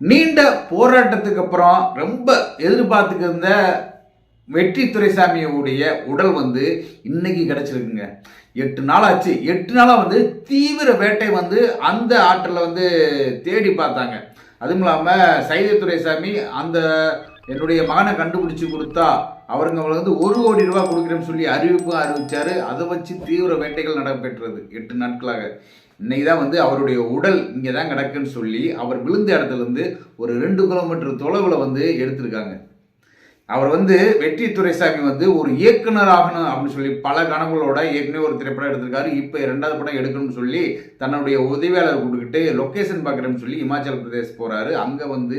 நீண்ட போராட்டத்துக்கு அப்புறம் ரொம்ப எதிர்பார்த்துக்கு இருந்த வெற்றி துரைசாமியுடைய உடல் வந்து இன்னைக்கு கிடைச்சிருக்குங்க. எட்டு நாள் ஆச்சு எட்டு நாளாக வந்து தீவிர வேட்டை வந்து அந்த ஆற்றில் வந்து தேடி பார்த்தாங்க. அதுவும் இல்லாமல் சைத துரைசாமி அந்த என்னுடைய மகனை கண்டுபிடிச்சு கொடுத்தா அவருங்க அவங்களுக்கு வந்து ஒரு கோடி ரூபாய் கொடுக்குறேன்னு சொல்லி அறிவிப்பும் அறிவிச்சாரு. அதை வச்சு தீவிர வேட்டைகள் நடைபெற்றது எட்டு நாட்களாக. இன்னைக்கு தான் வந்து அவருடைய உடல் இங்கே தான் கிடக்குன்னு சொல்லி அவர் விழுந்த இடத்துலேருந்து ஒரு ரெண்டு கிலோமீட்டர் தொலைவில் வந்து எடுத்திருக்காங்க. அவர் வந்து வெற்றி துரைசாமி வந்து ஒரு இயக்குனர் ஆகணும் அப்படின்னு சொல்லி பல கனவுகளோட ஏற்கனவே ஒரு திரைப்படம் எடுத்திருக்காரு. இப்போ இரண்டாவது படம் எடுக்கணும்னு சொல்லி தன்னுடைய உதவியாளர் கொடுத்துக்கிட்டு லொக்கேஷன் பார்க்குறேன்னு சொல்லி இமாச்சல் பிரதேஷ் போகிறாரு அங்கே வந்து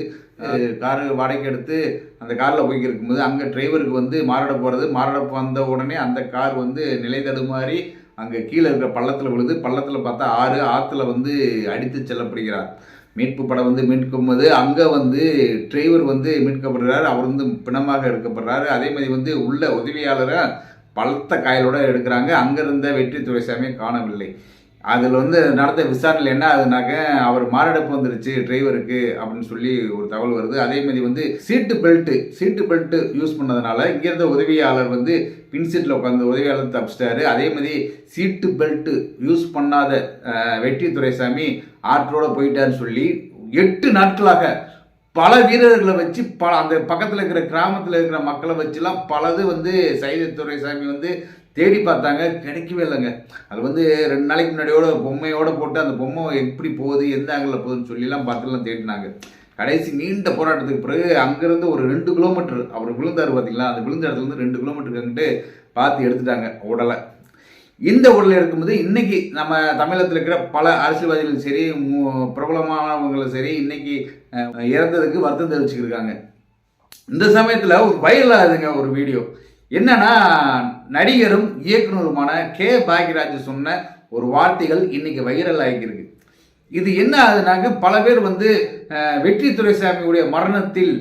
காரு வாடகைக்கு எடுத்து அந்த காரில் போய் இருக்கும்போது அங்கே டிரைவருக்கு வந்து மாரடை போகிறது மாரடை வந்த உடனே அந்த கார் வந்து நிலை தடுமாறி அங்கே கீழே இருக்கிற பள்ளத்தில் விழுது பள்ளத்தில் பார்த்தா ஆறு ஆற்றுல வந்து அடித்து செல்லப்படுகிறார். மீட்பு படம் வந்து மீட்கும்போது அங்கே வந்து டிரைவர் வந்து மீட்கப்படுறாரு அவர் வந்து பிணமாக எடுக்கப்படுறாரு. அதே மாதிரி வந்து உள்ள உதவியாளரை பலத்த காயலோடு எடுக்கிறாங்க. அங்கே இருந்த வெற்றி துரைசாமியை காணவில்லை. அதில் வந்து நடந்த விசாரணையில் என்ன ஆகுதுனாக்க அவர் மாரடைப்பு வந்துருச்சு டிரைவருக்கு அப்படின்னு சொல்லி ஒரு தகவல் வருது. அதே மாதிரி வந்து seat belt seat belt use பண்ணதுனால இங்கே இருந்த உதவியாளர் வந்து பின் சீட்டில் உட்காந்து உதவியாளர் தப்பிச்சிட்டாரு. அதே மாதிரி சீட்டு பெல்ட்டு யூஸ் பண்ணாத வெற்றி துரைசாமி ஆற்றோட போயிட்டாருன்னு சொல்லி எட்டு நாட்களாக பல வீரர்களை வச்சு பல அந்த பக்கத்தில் இருக்கிற கிராமத்தில் இருக்கிற மக்களை வச்சுலாம் பலது வந்து சைத துரைசாமி வந்து தேடி பார்த்தாங்க கிடைக்கவே இல்லைங்க. அது வந்து ரெண்டு நாளைக்கு முன்னாடியோட பொம்மையோடு போட்டு அந்த பொம்மை எப்படி போகுது எந்த ஆங்கிளில் போகுதுன்னு சொல்லிலாம் பார்த்துலாம் தேடினாங்க. கடைசி நீண்ட போராட்டத்துக்கு பிறகு அங்கேருந்து ஒரு ரெண்டு கிலோமீட்டர் அவர் விழுந்தார் பார்த்தீங்களா அந்த விழுந்த இடத்துலேருந்து ரெண்டு கிலோமீட்டருக்கு பார்த்து எடுத்துட்டாங்க உடலை. இந்த உடலை எடுக்கும்போது இன்றைக்கி நம்ம தமிழகத்தில் இருக்கிற பல அரசியல்வாதிகளும் சரி மு- பிரபலமானவங்களும் சரி இன்றைக்கி இறந்ததுக்கு வருத்தம் தெரிவிச்சுக்கிருக்காங்க. இந்த சமயத்தில் ஒரு வைரல் ஒரு வீடியோ என்னன்னா நடிகரும் இயக்குனருமான கே. பாக்யராஜ் சொன்ன ஒரு வார்த்தைகள் இன்னைக்கு வைரல் ஆகியிருக்கு இது என்ன ஆகுதுனாக்க பல பேர் வந்து வெற்றி துரைசாமியுடைய மரணத்தில்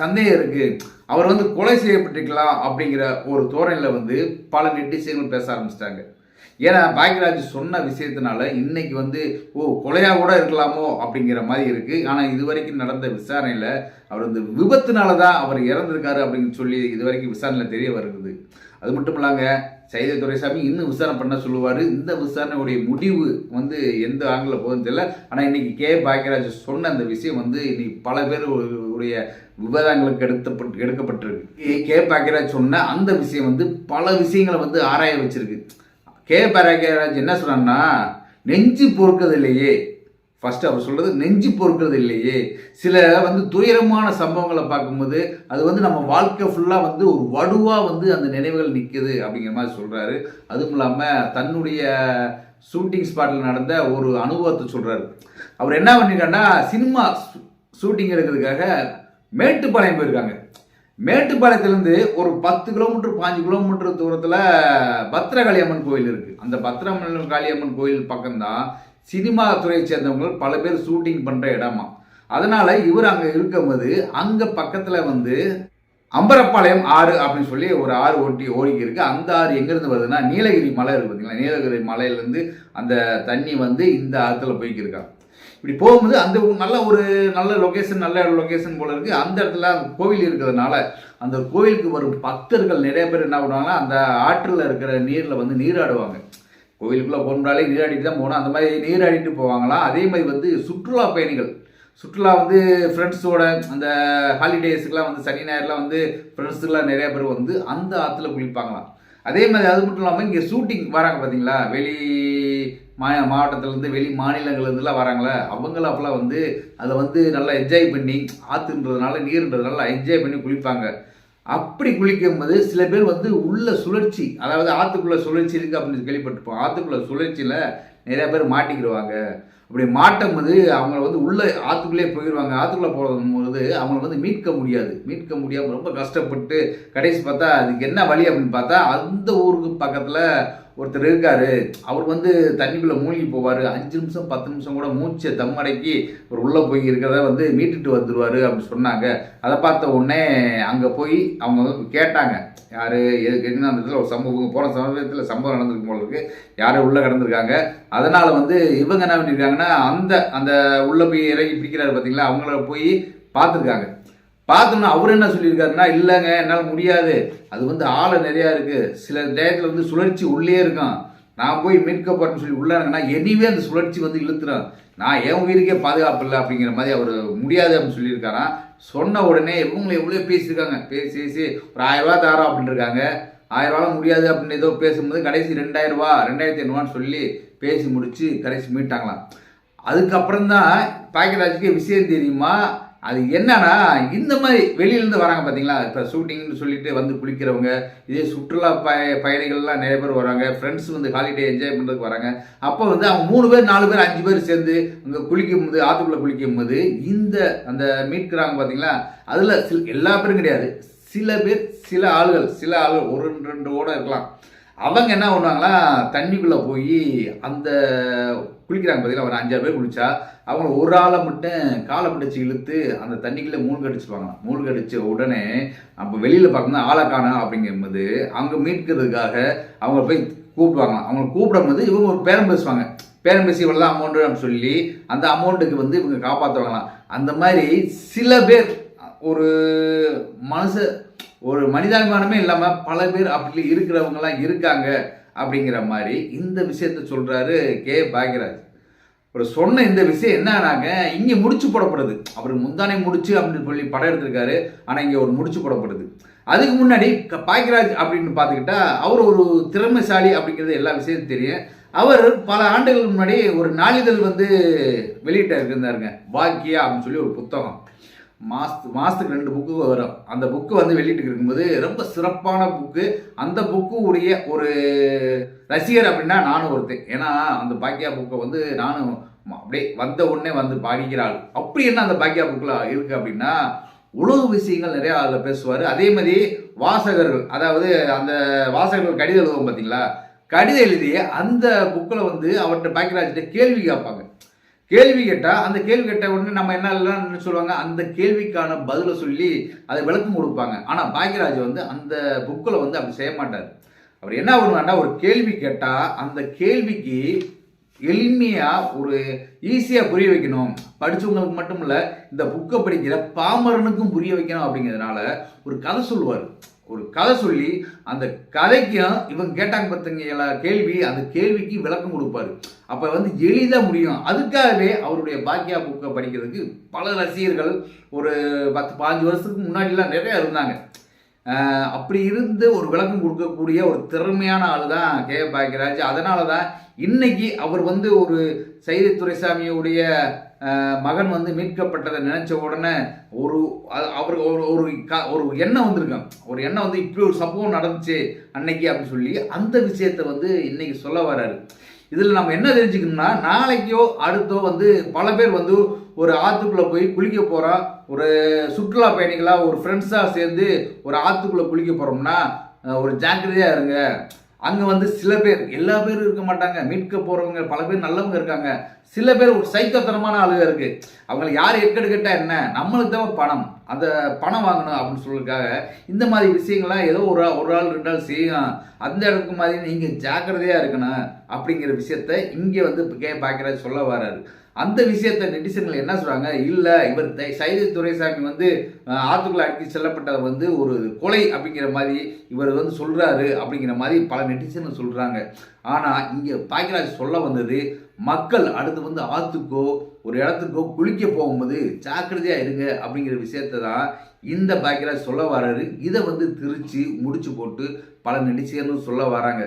சந்தேகம் இருக்கு. அவர் வந்து கொலை செய்யப்பட்டிருக்கலாம் அப்படிங்கிற ஒரு தோரணையில் வந்து பல நெட்டிசன்கள் பேச ஆரம்பிச்சிட்டாங்க. ஏன்னா பாக்யராஜ் சொன்ன விஷயத்தினால இன்னைக்கு வந்து ஓ கொலையாக கூட இருக்கலாமோ அப்படிங்கிற மாதிரி இருக்கு. ஆனால் இது வரைக்கும் நடந்த விசாரணையில் அவர் இந்த விபத்துனால தான் அவர் இறந்திருக்காரு அப்படின்னு சொல்லி இது வரைக்கும் விசாரணையில் தெரிய வருது. அது மட்டும் இல்லாங்க சைத துரைசாமி இன்னும் விசாரணை பண்ண சொல்லுவார். இந்த விசாரணையுடைய முடிவு வந்து எந்த ஆங்கிளில் போகுதுன்னு தெரியல. ஆனால் இன்றைக்கி கே. பாக்யராஜ் சொன்ன அந்த விஷயம் வந்து இன்னைக்கு பல பேர் உடைய விவாதங்களுக்கு எடுத்தப்பட்டு எடுக்கப்பட்டிருக்கு. K- K. பாக்யராஜ் சொன்ன அந்த விஷயம் வந்து பல விஷயங்களை வந்து ஆராய வச்சிருக்கு. கே பாக்யராஜ் என்ன சொல்றாருன்னா நெஞ்சு பொறுக்கிறது இல்லையே ஃபர்ஸ்ட் அவர் சொல்றது நெஞ்சு பொறுக்கிறது இல்லையே சில வந்து துயரமான சம்பவங்களை பார்க்கும்போது அது வந்து நம்ம வாழ்க்கை ஃபுல்லாக வந்து ஒரு வடுவாக வந்து அந்த நினைவுகள் நிற்குது அப்படிங்கிற மாதிரி சொல்கிறாரு அதுவும் இல்லாமல் தன்னுடைய ஷூட்டிங் ஸ்பாட்டில் நடந்த ஒரு அனுபவத்தை சொல்கிறாரு அவர் என்ன பண்ணிருக்காருன்னா சினிமா ஷூட்டிங் எடுக்கிறதுக்காக மேட்டுப்பாளையம் போயிருக்காங்க. மேட்டுப்பாளையத்துலேருந்து ஒரு பத்து கிலோமீட்டர் பாஞ்சு கிலோமீட்டர் தூரத்தில் பத்ரகாளியம்மன் கோயில் இருக்குது அந்த பத்ரமன் காளியம்மன் கோயில் பக்கம்தான் சினிமா துறையை சேர்ந்தவங்க பல பேர் ஷூட்டிங் பண்ணுற இடமா. அதனால் இவர் அங்கே இருக்கும்போது அங்கே பக்கத்தில் வந்து அம்பரப்பாளையம் ஆறு அப்படின்னு சொல்லி ஒரு ஆறு ஓட்டி ஓடிக்கி இருக்குது அந்த ஆறு எங்கேருந்து வருதுன்னா நீலகிரி மலை இருக்கு பார்த்தீங்களா நீலகிரி மலையிலேருந்து அந்த தண்ணி வந்து இந்த ஆற்றுல போய்க்கிருக்காங்க இப்படி போகும்போது அந்த நல்ல ஒரு நல்ல லொக்கேஷன் நல்ல லொக்கேஷன் போல இருக்குது அந்த இடத்துல அந்த கோவில் இருக்கிறதுனால அந்த கோவிலுக்கு வரும் பக்தர்கள் நிறைய பேர் என்ன பண்ணுவாங்கன்னா அந்த ஆற்றில் இருக்கிற நீரில் வந்து நீராடுவாங்க. கோவிலுக்குள்ளே போனாலே நீராடிட்டு தான் போகணும். அந்த மாதிரி நீராடிட்டு போவாங்களாம் அதே மாதிரி வந்து சுற்றுலா பயணிகள். சுற்றுலா வந்து ஃப்ரெண்ட்ஸோட அந்த ஹாலிடேஸுக்கெலாம் வந்து சனி ஞாயிறுலாம் வந்து ஃப்ரெண்ட்ஸுக்கெலாம் நிறைய பேர் வந்து அந்த ஆற்றுல குளிப்பாங்களாம். அதே மாதிரி அது மட்டும் இல்லாமல் இங்கே ஷூட்டிங் வராங்க பார்த்தீங்களா வெளி மா மாவட்டத்துலேருந்து வெளி மாநிலங்கள்லேருந்துலாம் வராங்களே அவங்கள அப்பெல்லாம் வந்து அதை வந்து நல்லா என்ஜாய் பண்ணி ஆற்றுன்றதுனால நீர்ன்றதுனால என்ஜாய் பண்ணி குளிப்பாங்க. அப்படி குளிக்கும் போது சில பேர் வந்து உள்ள சுழற்சி அதாவது ஆற்றுக்குள்ளே சுழற்சி இருக்குது அப்படின்னு கேள்விப்பட்டிருப்போம். ஆற்றுக்குள்ளே சுழற்சியில் நிறையா பேர் மாட்டிக்கிடுவாங்க. அப்படி மாட்டும் போது அவங்கள வந்து உள்ள ஆற்றுக்குள்ளே போயிடுவாங்க ஆற்றுக்குள்ளே போகிறது அவங்கள வந்து மீட்க முடியாது. மீட்க முடியாமல் ரொம்ப கஷ்டப்பட்டு கடைசி பார்த்தா அதுக்கு என்ன வழி? அப்படின்னு பார்த்தா அந்த ஊருக்கு பக்கத்தில் ஒருத்தர் இருக்காரு அவர் வந்து தண்ணிக்குள்ளே மூழ்கி போவார். அஞ்சு நிமிஷம் பத்து நிமிஷம் கூட மூச்சை தம்மடக்கி ஒரு உள்ளே போய் இருக்கிறத வந்து மீட்டுட்டு வந்துடுவார் அப்படின்னு சொன்னாங்க. அதை பார்த்த உடனே அங்கே போய் அவங்க வந்து கேட்டாங்க யார்? எதுக்கு? அந்த இடத்துல ஒரு சம்பவம் போன சமயத்தில் சம்பவம் நடந்திருக்கும் போல இருக்கு. யாரும் உள்ளே கிடந்திருக்காங்க? அதனால் வந்து இவங்க என்ன பண்ணியிருக்காங்கன்னா அந்த அந்த உள்ளே போய் இறங்கி பிடிக்கிறாரு பார்த்தீங்களா அவங்கள போய் பார்த்துருக்காங்க. பார்த்தோம்னா அவர் என்ன சொல்லியிருக்காருன்னா இல்லைங்க என்னால் முடியாது. அது வந்து ஆளை நிறையா இருக்குது சில டயத்தில் வந்து சுழற்சி உள்ளே இருக்கும். நான் போய் மீட்க சொல்லி உள்ளாங்கன்னா எனிவே அந்த சுழற்சி வந்து இழுத்துறேன் நான் என் உயிருக்கே பாதுகாப்பு இல்லை அப்படிங்கிற மாதிரி அவர் முடியாது அப்படின்னு சொல்லியிருக்காராம் சொன்ன உடனே இவங்களை எவ்வளோ பேசியிருக்காங்க. பேசி பேசி ஒரு ஆயிரம் ரூபா அப்படின்னு இருக்காங்க ஆயிரரூவாலாம் முடியாது அப்படின்னு ஏதோ பேசும்போது கடைசி ரெண்டாயிரரூவா ரெண்டாயிரத்தி ஐநூறுவான்னு சொல்லி பேசி முடித்து கடைசி மீட்டாங்களாம். அதுக்கப்புறம் தான் பாக்கியராஜுக்கு விஷயம் தெரியுமா? அது என்னன்னா இந்த மாதிரி வெளியிலேருந்து வராங்க பார்த்தீங்களா இப்போ ஷூட்டிங்னு சொல்லிட்டு வந்து குளிக்கிறவங்க இதே சுற்றுலா பய பயணிகள்லாம் நிறைய பேர் வராங்க ஃப்ரெண்ட்ஸ் வந்து ஹாலிடே என்ஜாய் பண்ணுறதுக்கு வராங்க. அப்போ வந்து அவங்க மூணு பேர் நாலு பேர் அஞ்சு பேர் சேர்ந்து அங்கே குளிக்கும் போது ஆற்றுக்குள்ளே குளிக்கும் போது இந்த அந்த மீட்கிறாங்க பார்த்தீங்களா அதில் சில எல்லா பேரும் கிடையாது. சில பேர் சில ஆளுகள் சில ஆளுகள் ஒரு ரெண்டு ரெண்டு கூட இருக்கலாம். அவங்க என்ன பண்ணுவாங்கன்னா தண்ணிக்குள்ளே போய் அந்த குளிக்கிறாங்க பார்த்தீங்களா ஒரு அஞ்சாறு பேர் குளிச்சா அவங்க ஒரு ஆளை மட்டும் காலை பிடிச்சி இழுத்து அந்த தண்ணிக்குள்ளே மூழ்க அடிச்சுருவாங்க உடனே அப்போ வெளியில் பார்க்கணும் ஆளை காணும் அப்படிங்கும்போது அவங்க மீட்கிறதுக்காக அவங்க போய் கூப்பிடுவாங்க அவங்க கூப்பிடும்போது இவங்க ஒரு பேரம் பேசுவாங்க. பேரம் பேசி இவ்வளோ அமௌண்ட்டு அப்படின்னு சொல்லி அந்த அமௌண்ட்டுக்கு வந்து இவங்க காப்பாற்றுவாங்களாம் அந்த மாதிரி சில பேர் ஒரு மனுஷ ஒரு மனிதாபிமானமே இல்லாமல் பல பேர் அப்படி இருக்கிறவங்கலாம் இருக்காங்க. அப்படிங்கிற மாதிரி இந்த விஷயத்த சொல்கிறாரு கே. பாக்யராஜ். ஒரு சொன்ன இந்த விஷயம் என்னன்னாங்க இங்கே முடிச்சு போடப்படுது. அவர் முந்தானை முடிச்சு அப்படின்னு சொல்லி படம் எடுத்திருக்காரு ஆனால் இங்கே ஒரு முடிச்சு போடப்படுது. அதுக்கு முன்னாடி க- பாக்யராஜ் அப்படின்னு பார்த்துக்கிட்டா அவர் ஒரு திறமைசாலி அப்படிங்கிறது எல்லா விஷயத்தையும் தெரியும். அவர் பல ஆண்டுகள் முன்னாடி ஒரு நாளிதழ் வந்து வெளியிட்ட இருந்தாருங்க. பாக்கியா அப்படின்னு சொல்லி ஒரு புத்தகம். மாசத்து மாதத்துக்கு ரெண்டு புக்கு வரும். அந்த புக்கு வந்து வெளியிட்டு இருக்கும்போது ரொம்ப சிறப்பான புக்கு அந்த புக்கு உடைய ஒரு ரசிகர் அப்படின்னா நானும் ஒருத்தன். ஏன்னா அந்த பாக்கியா புக்கை வந்து நானும் அப்படியே வந்த உடனே வந்து படிக்கிறாள் அப்படி என்ன அந்த பாக்கியா புக்கில் இருக்குது அப்படின்னா உலக விஷயங்கள் நிறையா அதில் பேசுவார். அதே மாதிரி வாசகர்கள் அதாவது அந்த வாசகர்கள் கடிதம் எழுதுவோம் பார்த்தீங்களா கடிதம் எழுதி அந்த புக்கில் வந்து அவர்கிட்ட பாக்கியராஜ்கிட்ட கேள்வி கேட்பாங்க. கேள்வி கேட்டால் அந்த கேள்வி கேட்ட உடனே நம்ம என்ன சொல்லுவாங்க அந்த கேள்விக்கான பதிலை சொல்லி அதை விளக்கம் கொடுப்பாங்க. ஆனால் பாக்யராஜ் வந்து அந்த புக்கில் வந்து அப்படி செய்ய மாட்டார். அவர் என்ன பண்ணுவாருன்னா ஒரு கேள்வி கேட்டால் அந்த கேள்விக்கு எளிமையாக ஒரு ஈஸியாக புரிய வைக்கணும். படித்தவங்களுக்கு மட்டும் இல்லை இந்த புக்கை படிக்கிற பாமரனுக்கும் புரிய வைக்கணும் அப்படிங்கிறதுனால ஒரு கதை சொல்லுவார். ஒரு கதை சொல்லி அந்த கதைக்கும் இவங்க கேட்டாங்க பார்த்தீங்களா கேள்வி அந்த கேள்விக்கு விளக்கம் கொடுப்பாரு. அப்போ வந்து எளிதாக முடியும். அதுக்காகவே அவருடைய பாக்கியா புக்கை படிக்கிறதுக்கு பல ரசிகர்கள் ஒரு பத்து பாஞ்சு வருஷத்துக்கு முன்னாடிலாம் நிறையா இருந்தாங்க. அப்படி இருந்து ஒரு விளக்கம் கொடுக்கக்கூடிய ஒரு திறமையான ஆள் தான் கே. பாக்கியராஜ் அதனால தான் இன்னைக்கு அவர் வந்து ஒரு சைதை துரைசாமியுடைய மகன் வந்து மீட்கப்பட்டதை நினைச்ச உடனே ஒரு அவர் அவருக்கு ஒரு ஒரு க- ஒரு எண்ணம் வந்திருக்கான் ஒரு எண்ணம் வந்து இப்படி ஒரு சம்பவம் நடந்துச்சு அன்னைக்கு அப்படின்னு சொல்லி அந்த விஷயத்தை வந்து இன்னைக்கு சொல்ல வராரு இதில் நம்ம என்ன தெரிஞ்சுக்கணும்னா நாளைக்கோ அடுத்தோ வந்து பல பேர் வந்து ஒரு ஆற்றுக்குள்ளே போய் குளிக்க போகிறோம் ஒரு சுற்றுலா பயணிகளாக ஒரு ஃப்ரெண்ட்ஸாக சேர்ந்து ஒரு ஆற்றுக்குள்ளே குளிக்க போகிறோம்னா ஒரு ஜாக்கிரதையாக இருங்க. அங்கே வந்து சில பேர் எல்லா பேரும் இருக்க மாட்டாங்க. மீட்க போகிறவங்க பல பேர் நல்லவங்க இருக்காங்க. சில பேர் ஒரு சைக்கத்தனமான ஆளுங்க இருக்கு. அவங்களை யார் எக்கெடு கேட்டால் என்ன? நம்மளுக்கு தான் பணம். அந்த பணம் வாங்கணும் அப்படின்னு சொல்றதுக்காக இந்த மாதிரி விஷயங்கள்லாம் ஏதோ ஒரு ஆள் ஒரு ஆள் ரெண்டு ஆள் செய்யும் அந்த இடத்துக்கு மாதிரி நீங்கள் ஜாக்கிரதையாக இருக்கணும் அப்படிங்கிற விஷயத்த இங்கே வந்து கே. பாக்கியராஜ் சொல்ல வராரு அந்த விஷயத்த நெட்டிசன்கள் என்ன சொல்றாங்க? இல்லை இவர் தை- சைதை துரைசாமி வந்து ஆத்துக்குள்ள அடித்து செல்லப்பட்டது வந்து ஒரு கொலை அப்படிங்கிற மாதிரி இவர் வந்து சொல்றாரு அப்படிங்கிற மாதிரி பல நெட்டிசன்கள் சொல்றாங்க. ஆனால் இங்கே பாக்கியராஜ் சொல்ல வந்தது மக்கள் அடுத்து வந்து ஆத்துக்கோ ஒரு இடத்துக்கோ குளிக்க போகும்போது ஜாக்கிரதையா இருங்க அப்படிங்கிற விஷயத்தை தான் இந்த பாக்கியராஜ் சொல்ல வராரு இதை வந்து திரிச்சு முடிச்சு போட்டு பல நடிச்சர்களும் சொல்ல வராங்க